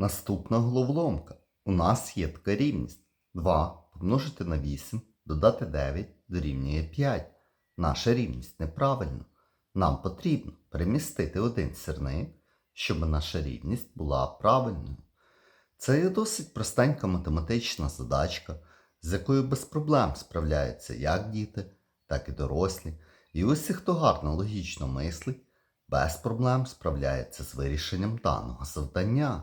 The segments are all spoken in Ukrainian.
Наступна головоломка. У нас є така рівність. 2 помножити на 8, додати 9 дорівнює 5. Наша рівність неправильна. Нам потрібно перемістити один сірник, щоб наша рівність була правильною. Це є досить простенька математична задачка, з якою без проблем справляються як діти, так і дорослі. І усі, хто гарно логічно мислить, без проблем справляється з вирішенням даного завдання.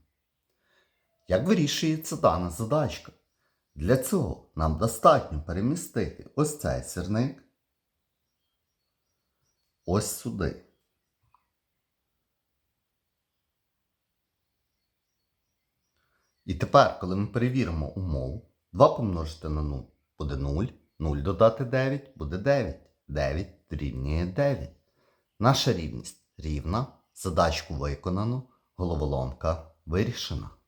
Як вирішується дана задачка? Для цього нам достатньо перемістити ось цей сірник ось сюди. І тепер, коли ми перевіримо умову, 2 помножити на 0 буде 0, 0 додати 9 буде 9, 9 дорівнює 9. Наша рівність рівна, задачку виконано, головоломка вирішена.